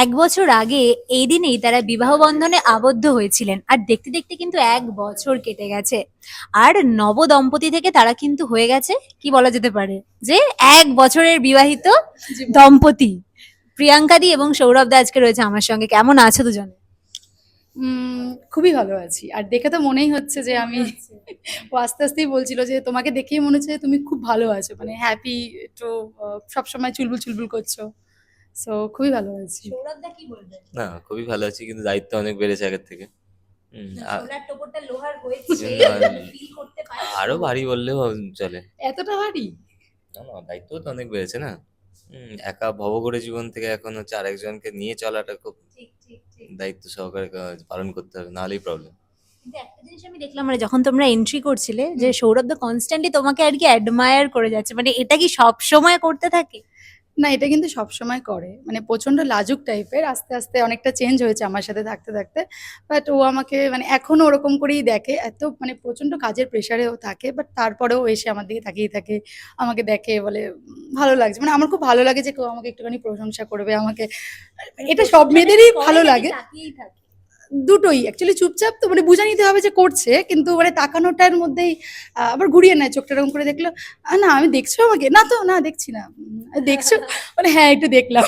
এক বছর আগে এই দিনেই তারা বিবাহ বন্ধনে আবদ্ধ হয়েছিলেন। আর দেখতে দেখতে কিন্তু এক বছর কেটে গেছে। আর নব দম্পতি থেকে তারা কিন্তু হয়ে গেছে কি বলা যেতে পারে? যে এক বছরের বিবাহিত দম্পতি। প্রিয়াঙ্কা দি এবং সৌরভ দা আজকে রয়েছে আমার সঙ্গে। কেমন আছো দুজনে? খুবই ভালো আছি। আর দেখে তো মনেই হচ্ছে যে আমি ও আস্তে আস্তেই বলছিল যে তোমাকে দেখেই মনে হচ্ছে তুমি খুব ভালো আছো। মানে হ্যাপি একটু সবসময় চুলবুল চুলবুল করছ। সো খুবই ভালো আছি। সৌরভ দা কি বলবে? না খুবই ভালো আছি কিন্তু দায়িত্ব অনেক বেড়েছে আগের থেকে। আর- ফিল করতে পারছি? আরও ভারী বললেও চলে। এতটা ভারী? না না দায়িত্ব তো অনেক বেড়েছে না? হুম, একা ভবঘুরে জীবন থেকে এখন হচ্ছে আরেকজনকে নিয়ে চলাটা খুব ঠিক ঠিক ঠিক। দায়িত্ব সহকারে পালন করতে হবে নাহলেই প্রবলেম একটা জিনিস আমি দেখলাম মানে যখন তোমরা এন্ট্রি করছিলে যে সৌরভ দা কনস্ট্যান্টলি তোমাকে আর কি অ্যাডমায়ার করে যাচ্ছে মানে এটা কি সব সময় করতে থাকে? না এটা কিন্তু সব সময় করে। মানে প্রচণ্ড লাজুক টাইপের আস্তে আস্তে অনেকটা চেঞ্জ হয়েছে আমার সাথে থাকতে থাকতে। বাট ও আমাকে মানে এখনও ওরকম করেই দেখে। এত মানে প্রচণ্ড কাজের প্রেশারেও থাকে বাট তারপরেও এসে আমার দিকে তাকিয়ে থাকে আমাকে দেখে বলে ভালো লাগছে। মানে আমার খুব ভালো লাগে যে কেউ আমাকে একটুখানি প্রশংসা করবে আমাকে এটা সব মেয়েদেরই ভালো লাগে। দুটোই অ্যাকচুয়ালি চুপচাপ তো মানে বুঝা নিতে হবে যে করছে কিন্তু মানে তাকানোটার মধ্যেই আবার ঘুরিয়ে নেয় চোখটা এরকম করে দেখল না আমি দেখছ আমাকে? না তো না দেখছি না। দেখছ? মানে হ্যাঁ একটু দেখলাম।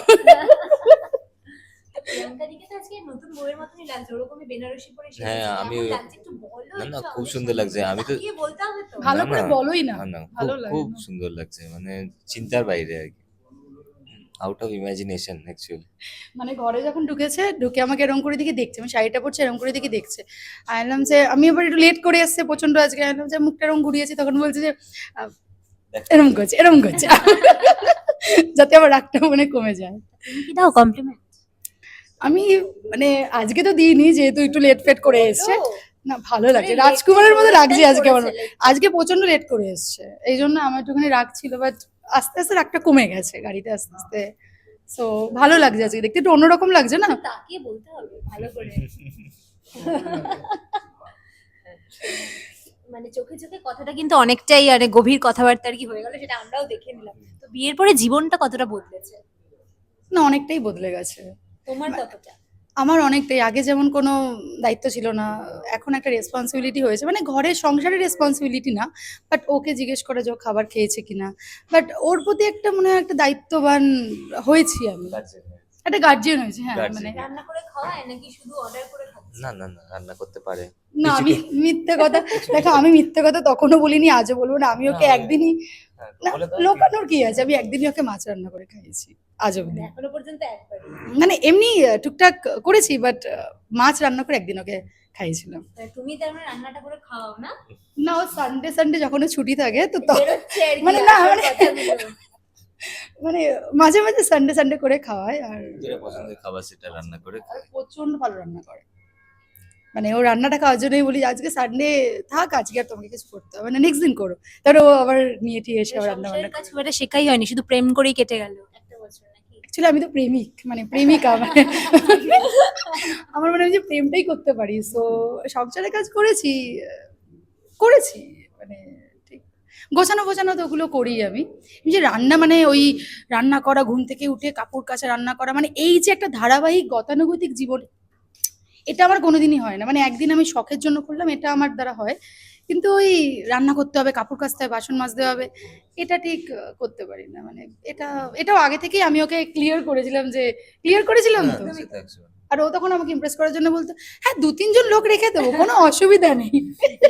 হ্যাঁ, আমি- লাগছে একটু বলো না, না, খুব সুন্দর লাগছে। আমি তো- ভালো করে বলোই না ভালো খুব খুব সুন্দর লাগছে মানে চিন্তার বাইরে আর কি। আউট অফ ইমাজিনেশন অ্যাকচুয়ালি মানে ঘরে যখন ঢুকেছে ঢুকে আমাকে এরকম করে দিকে দেখছে আমি শাড়িটা পরছে এরকম করে দিকে দেখছে। আনলাম যে আমি এবার একটু লেট করে এসছে প্রচণ্ড আজকে আনলাম যে মুখটা এরকম ঘুরিয়েছি তখন বলছে যে এরম করছে এরম করছে। যাতে আমার রাগটা মনে কমে যায়। কি দাও কমপ্লিমেন্ট আমি মানে আজকে তো দিইনি যেহেতু একটু লেট ফেট করে এসছে। না ভালো লাগছে মানে রাজকুমারের মতো লাগছে আজকে আমার। আজকে প্রচণ্ড লেট করে এসছে। এই জন্য আমার একটুখানি রাগ ছিল বাট আস্তে আস্তে রাগটা কমে গেছে গাড়িতে আস্তে আস্তে। সো ভালো লাগছে আজকে। দেখতে একটু অন্যরকম লাগছে না? তাকিয়ে বলতে হবে ভালো করে। মানে চোখে চোখে কথাটা কিন্তু অনেকটাই আরে গভীর কথাবার্তা আর কি হয়ে গেল সেটা আমরাও দেখে নিলাম। বিয়ের পরে জীবনটা কতটা বদলেছে? না অনেকটাই বদলে গেছে। তোমার কতটা? আমার অনেকটাই। আগে যেমন কোনো দায়িত্ব ছিল না এখন একটা রেসপন্সিবিলিটি হয়েছে। মানে ঘরের সংসারের রেসপন্সিবিলিটি না বাট ওকে জিজ্ঞেস করে যে ও খাবার খেয়েছে কিনা। বাট ওর প্রতি একটা মনে হয় একটা দায়িত্ববান হয়েছি আমি। একটা গার্জিয়ান হয়েছে হ্যাঁ মানে রান্না করে খাওয়ায় নাকি শুধু অর্ডার করে না না না রান্না করতে পারে। না আমি মিথ্যে কথা দেখো আমি মিথ্যে কথা তখনও বলিনি আজও বলব না আমি ওকে একদিনই হ্যাঁ, না, বলে লোকানোর কি আছে? আমি একদিনই ওকে মাছ রান্না করে খাইয়েছি আজও এখনও পর্যন্ত মানে এমনি টুকটাক করেছি বাট মাছ রান্না করে একদিন ওকে খাইয়েছিলাম। তুমি তার মানে রান্নাটা করে খাওয়াও না? না ও সানডে সানডে যখন ছুটি থাকে তো মানে না, মানে- মানে মাঝে মাঝে সানডে সানডে করে খাওয়ায় আর যেটা পছন্দের খাবার সেটা রান্না করে। প্রচণ্ড ভালো রান্না করে। মানে ও রান্নাটা খাওয়ার জন্যই বলি আজকে সানডে থাক আজকে আর তোমাকে কিছু করতে হবে না নেক্সট দিন করো। তারপর ও আবার নিয়ে টিয়ে এসে রান্না বান্না কাজ খুব একটা শেখাই হয়নি শুধু প্রেম করেই কেটে গেল। একটা অ্যাকচুয়ালি আমি তো প্রেমিক মানে প্রেমিকা মানে আমার মনে হয় যে প্রেমটাই করতে পারি সো সংসারের কাজ করেছি করেছি মানে ঠিক। গোছানো গোছানো তো ওগুলো করি আমি। যে রান্না মানে ওই রান্না করা ঘুম থেকে উঠে কাপড় কাচা রান্না করা মানে এই যে একটা ধারাবাহিক গতানুগতিক জীবন এটা আমার কোনোদিনই হয় না। মানে একদিন আমি শখের জন্য করলাম এটা আমার দ্বারা হয়। কিন্তু ওই রান্না করতে হবে কাপড় কাচতে হবে বাসন মাজতে হবে এটা ঠিক করতে পারি না। মানে এটা এটাও আগে থেকেই আমি ওকে ক্লিয়ার করেছিলাম যে ক্লিয়ার করেছিলাম তো। হ্যাঁ, একশো। আর ও তখন আমাকে ইমপ্রেস করার জন্য বলতো হ্যাঁ দু তিনজন লোক রেখে দেবো কোনো অসুবিধা নেই। তো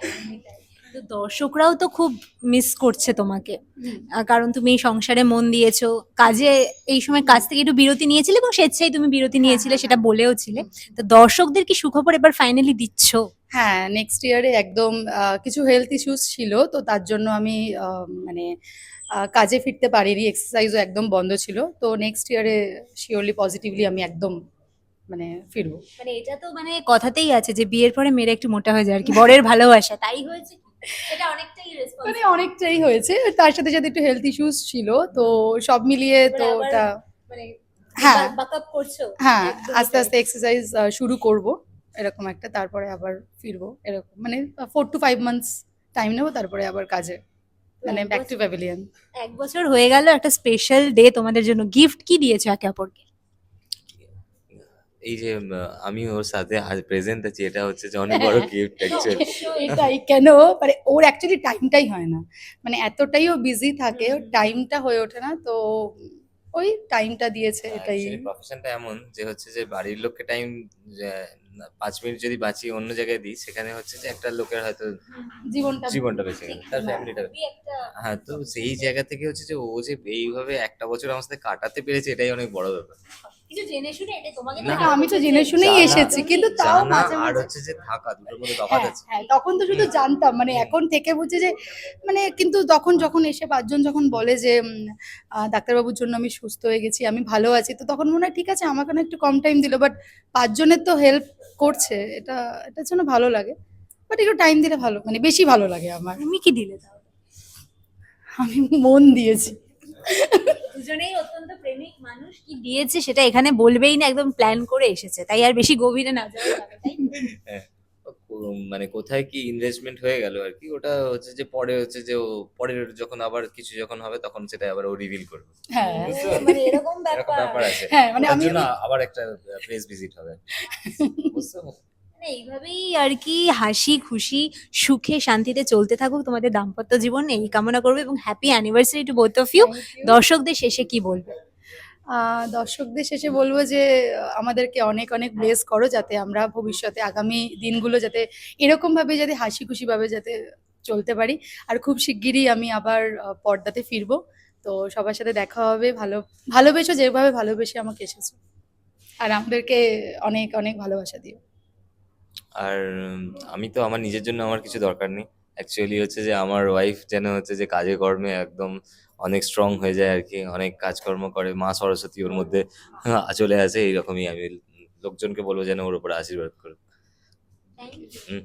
দর্শকরাও তো খুব মিস করছে তোমাকে। কারণ তুমি এই সংসারে মন দিয়েছ কাজে এই সময় কাজ থেকে একটু বিরতি নিয়েছিলে এবং স্বেচ্ছায় তুমি বিরতি নিয়েছিলে সেটা বলেও ছিলে। তো দর্শকদের কি সুখবর এবার ফাইনালি দিচ্ছ? হ্যাঁ নেক্সট ইয়ারে একদম কিছু হেলথ ইস্যুস ছিল তো তার জন্য আমি মানে কাজে ফিরতে পারিনি এক্সারসাইজও একদম বন্ধ ছিল। তো নেক্সট ইয়ারে শিওরলি পজিটিভলি আমি একদম মানে ফিরবো। মানে এটা তো মানে কথাতেই আছে যে বিয়ের পরে মেয়েরা একটু মোটা হয়ে যায় আর কি বরের ভালোবাসা। তাই হয়েছে? এটা অনেকটাই মানে অনেকটাই হয়েছে। তার সাথে সাথে একটু হেলথ ইস্যুস ছিল তো সব মিলিয়ে তো ওটা মানে হ্যাঁ। হ্যাঁ আস্তে আস্তে এক্সারসাইজ শুরু করব এরকম একটা তারপরে আবার ফিরবো এরকম। মানে four to five months time নেব তারপরে আবার কাজে। মানে ব্যাক টু প্যাভিলিয়ন এক বছর হয়ে গেল একটা স্পেশাল ডে তোমাদের জন্য। গিফট কি দিয়েছ একে অপরকে? এই যে আমি ওর সাথে আজ প্রেজেন্ট আছি এটা হচ্ছে যে অনেক বড় গিফট অ্যাকচুয়ালি এটাই কেন? মানে ওর অ্যাকচুয়ালি টাইমটাই হয় না। মানে এতটাই ও বিজি থাকে ওর টাইমটা হয়ে ওঠে না তো ওই টাইমটা দিয়েছে এটাই। প্রফেশনটা এমন যে হচ্ছে যে বাড়ির লোককে টাইম পাঁচ মিনিট যদি বাঁচিয়ে অন্য জায়গায় দিই সেখানে হচ্ছে যে একটা লোকের হয়তো জীবনটা জীবনটা বেঁচে গেল তার ফ্যামিলিটা হ্যাঁ তো সেই জায়গা থেকে হচ্ছে যে ও যে এইভাবে একটা বছর আমার সাথে কাটাতে পেরেছে এটাই অনেক বড় ব্যাপার। জেনে শুনে এটা তোমাকে না, আমি তো জেনে শুনেই এসেছি কিন্তু তাও মাঝে আর মাঝে হচ্ছে যে থাকা দুটোর মধ্যে তফাৎ হ্যাঁ, আছে। হ্যাঁ, তখন তো শুধু জানতাম মানে এখন থেকে বুঝছি যে মানে কিন্তু তখন যখন এসে পাঁচজন যখন বলে যে ডাক্তারবাবুর জন্য আমি সুস্থ হয়ে গেছি আমি ভালো আছি তো তখন মনে হয় ঠিক আছে আমাকে না একটু কম টাইম দিল বাট পাঁচজনের তো হেল্প করছে এটা এটার জন্য ভালো লাগে। বাট একটু টাইম দিলে ভালো মানে বেশি ভালো লাগে আমার। তুমি কি দিলে তাহলে? আমি মন দিয়েছি। দুজনেই অত্যন্ত প্রেমিক মানুষ কি দিয়েছে সেটা এখানে বলবেই না একদম প্ল্যান করে এসেছে। তাই আর বেশি গভীরে না যাওয়া যাবে, তাই তো? মানে কোথায় কি ইনভেস্টমেন্ট হয়ে গেল আর কি ওটা হচ্ছে যে পরে হচ্ছে যে ও পরে যখন আবার কিছু যখন হবে তখন সেটা আবার ও রিভিল করবে। হ্যাঁ। বুঝতে মানে এরকম এরকম ব্যাপার। ব্যাপার আছে। হ্যাঁ মানে তার আমি জন্য আবার একটা প্লেস ভিজিট হবে। বুঝতে? মানে এইভাবেই আর কি হাসি খুশি সুখে শান্তিতে চলতে থাকুক তোমাদের দাম্পত্য জীবন এই কামনা করবে এবং happy anniversary to both of you দর্শকদের শেষে কি বলবে? দর্শকদের শেষে বলব যে, আমাদেরকে অনেক অনেক ব্লেস করো যাতে আমরা ভবিষ্যতে আগামী দিনগুলো যাতে এরকম ভাবে যাতে হাসি খুশিভাবে যাতে চলতে পারি। আর খুব শিগগিরই আমি আবার পর্দাতে ফিরবো। তো সবার সাথে দেখা হবে। ভালো, ভালোবেসো, যেভাবে ভালোবেসে আমাকে এসেছ। আর আমাদেরকে অনেক অনেক ভালোবাসা দিও। আর আমি তো আমার নিজের জন্য আমার কিছু দরকার নেই। অ্যাকচুয়ালি হচ্ছে যে আমার ওয়াইফ যেন হচ্ছে যে কাজে কর্মে একদম অনেক স্ট্রং হয়ে যায় আর কি অনেক কাজকর্ম করে মা সরস্বতী ওর মধ্যে চলে আসে এইরকমই আমি লোকজনকে বলব যেন ওর উপরে আশীর্বাদ করুক। হুম।